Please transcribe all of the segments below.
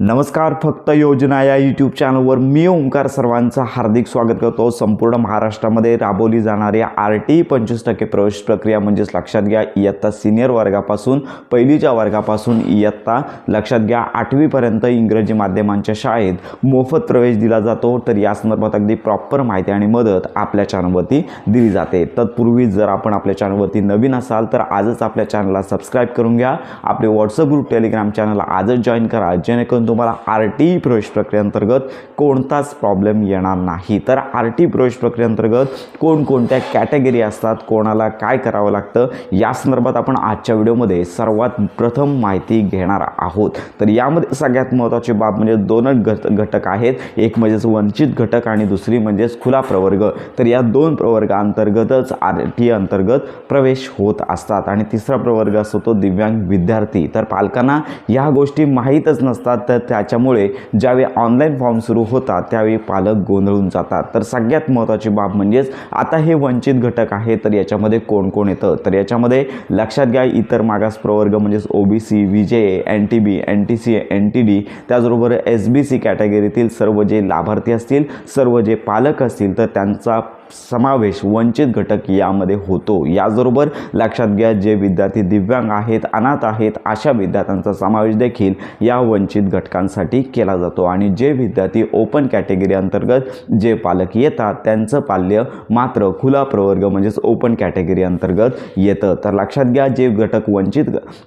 नमस्कार फक्त योजना या यूट्यूब चॅनलवर मी ओंकार सर्वांचं हार्दिक स्वागत करतो. संपूर्ण महाराष्ट्रामध्ये राबवली जाणारी आर टी पंचवीस टक्के प्रवेश प्रक्रिया म्हणजेच लक्षात घ्या इयत्ता सिनियर वर्गापासून पहिलीच्या वर्गापासून इयत्ता लक्षात घ्या आठवीपर्यंत इंग्रजी माध्यमांच्या शाळेत मोफत प्रवेश दिला जातो. तर या संदर्भात अगदी प्रॉपर माहिती आणि मदत आपल्या चॅनलवरती दिली जाते. तत्पूर्वी जर आपण आपल्या चॅनलवरती नवीन असाल तर आजच आपल्या चॅनलला सबस्क्राईब करून घ्या. आपले व्हॉट्सअप ग्रुप टेलिग्राम चॅनलला आजच जॉईन करा जेणेकरून तुम्हाला आर टी प्रवेश प्रक्रियेअंतर्गत कोणताच प्रॉब्लेम येणार नाही. तर आर टी प्रवेश प्रक्रियेअंतर्गत कोणकोणत्या कॅटेगरी असतात कोणाला काय करावं लागतं या संदर्भात आपण आजच्या व्हिडिओमध्ये सर्वात प्रथम माहिती घेणार आहोत. तर यामध्ये सगळ्यात महत्त्वाची बाब म्हणजे दोनच घट घटक आहेत. एक म्हणजेच वंचित घटक आणि दुसरी म्हणजेच खुला प्रवर्ग. तर या दोन प्रवर्गाअंतर्गतच आर टी अंतर्गत प्रवेश होत असतात. आणि तिसरा प्रवर्ग असतो तो दिव्यांग विद्यार्थी. तर पालकांना या गोष्टी माहीतच नसतात. तर तर त्याच्यामुळे ज्यावेळी ऑनलाईन फॉर्म सुरू होतात त्यावेळी पालक गोंधळून जातात. तर सगळ्यात महत्त्वाची बाब म्हणजेच आता हे वंचित घटक आहे तर याच्यामध्ये कोण कोण येतं? तर याच्यामध्ये लक्षात घ्या इतर मागास प्रवर्ग म्हणजेच O B C V J N T B N T C N T D त्याचबरोबर एस बी सी कॅटेगरीतील सर्व जे लाभार्थी असतील सर्व जे पालक असतील तर त्यांचा समावेश वंचित घटक यामध्ये होतो. याचबरोबर लक्षात घ्या जे विद्यार्थी दिव्यांग आहेत अनाथ आहेत अशा विद्यार्थ्यांचा समावेश देखील या वंचित घटकांसाठी केला जातो. आणि जे विद्यार्थी ओपन कॅटेगरी अंतर्गत जे पालक येतात त्यांचं पाल्य मात्र खुला प्रवर्ग म्हणजेच ओपन कॅटेगरी अंतर्गत येतं. तर लक्षात घ्या जे घटक वंचित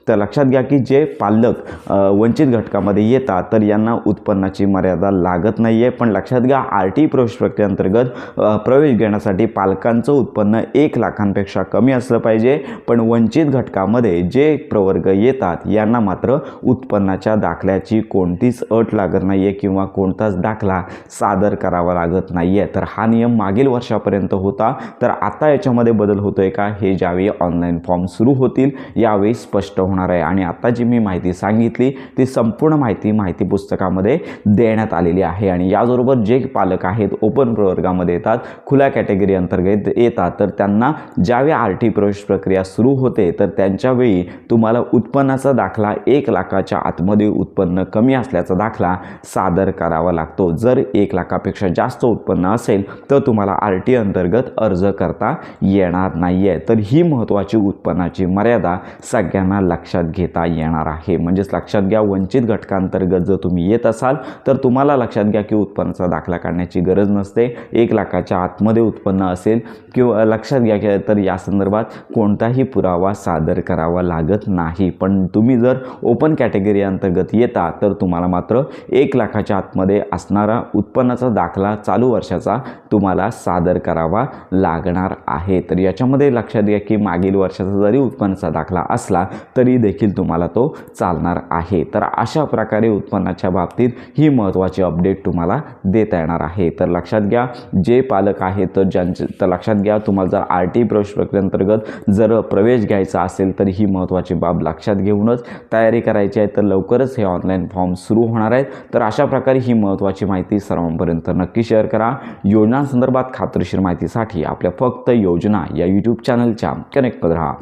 तर लक्षात घ्या की जे पालक वंचित घटकामध्ये येतात तर यांना उत्पन्नाची मर्यादा लागत नाही आहे पण लक्षात घ्या आर टी प्रवेश प्रक्रियेअंतर्गत प्रवेश घेण्यासाठी पालकांचं उत्पन्न एक लाखांपेक्षा कमी असलं पाहिजे पण वंचित घटकामध्ये जे प्रवर्ग येतात यांना मात्र उत्पन्नाच्या दाखल्याची कोणतीच अट लागत नाही आहे किंवा कोणताच दाखला सादर करावा लागत नाही आहे तर हा नियम मागील वर्षापर्यंत होता. तर आता याच्यामध्ये बदल होतो आहे का? हे ज्यावेळी ऑनलाईन फॉर्म सुरू होतील यावेळी स्पष्ट होणार आहे. आणि आता जी मी माहिती सांगितली ती संपूर्ण माहिती माहिती पुस्तकामध्ये देण्यात आलेली आहे. आणि याचबरोबर जे पालक आहेत ओपन प्रवर्गामध्ये येतात खुल्या कॅटेगरी अंतर्गत येतात तर त्यांना ज्यावेळी आर टी प्रवेश प्रक्रिया सुरू होते तर त्यांच्यावेळी तुम्हाला उत्पन्नाचा दाखला एक लाखाच्या आतमध्ये उत्पन्न कमी असल्याचा दाखला सादर करावा लागतो. जर एक लाखापेक्षा जास्त उत्पन्न असेल तर तुम्हाला आर टी अंतर्गत अर्ज करता येणार नाही आहे तर ही महत्त्वाची उत्पन्नाची मर्यादा सगळ्यांना लक्षात घेता येणार आहे. म्हणजेच लक्षात घ्या वंचित घटकांतर्गत जर तुम्ही येत असाल तर तुम्हाला लक्षात घ्या की उत्पन्नाचा दाखला काढण्याची गरज नसते. एक लाखाच्या आतमध्ये उत्पन्न असेल किंवा लक्षात घ्या की तर या संदर्भात कोणताही पुरावा सादर करावा लागत नाही. पण तुम्ही जर ओपन कॅटेगरी अंतर्गत येता तर तुम्हाला मात्र एक लाखाच्या आतमध्ये असणारा उत्पन्नाचा दाखला चालू वर्षाचा तुम्हाला सादर करावा लागणार आहे. तर याच्यामध्ये लक्षात घ्या की मागील वर्षाचा जरी उत्पन्नाचा दाखला असला तरी देखील तुम्हाला तो चालणार आहे. तर अशा प्रकारे उत्पन्नाच्या बाबतीत ही महत्त्वाची अपडेट तुम्हाला देता येणार आहे. तर लक्षात घ्या जे पालक आहेत तर ज्यांचे तर लक्षात घ्या तुम्हाला जर आर टी प्रवेश प्रक्रियेअंतर्गत जर प्रवेश घ्यायचा असेल तर ही महत्त्वाची बाब लक्षात घेऊनच तयारी करायची आहे. तर लवकरच हे ऑनलाईन फॉर्म सुरू होणार आहेत. तर अशा प्रकारे ही महत्त्वाची माहिती सर्वांपर्यंत नक्की शेअर करा. योजनांसंदर्भात खात्रीशीर माहितीसाठी आपल्या फक्त योजना या यूट्यूब चॅनलच्या कनेक्ट राहा.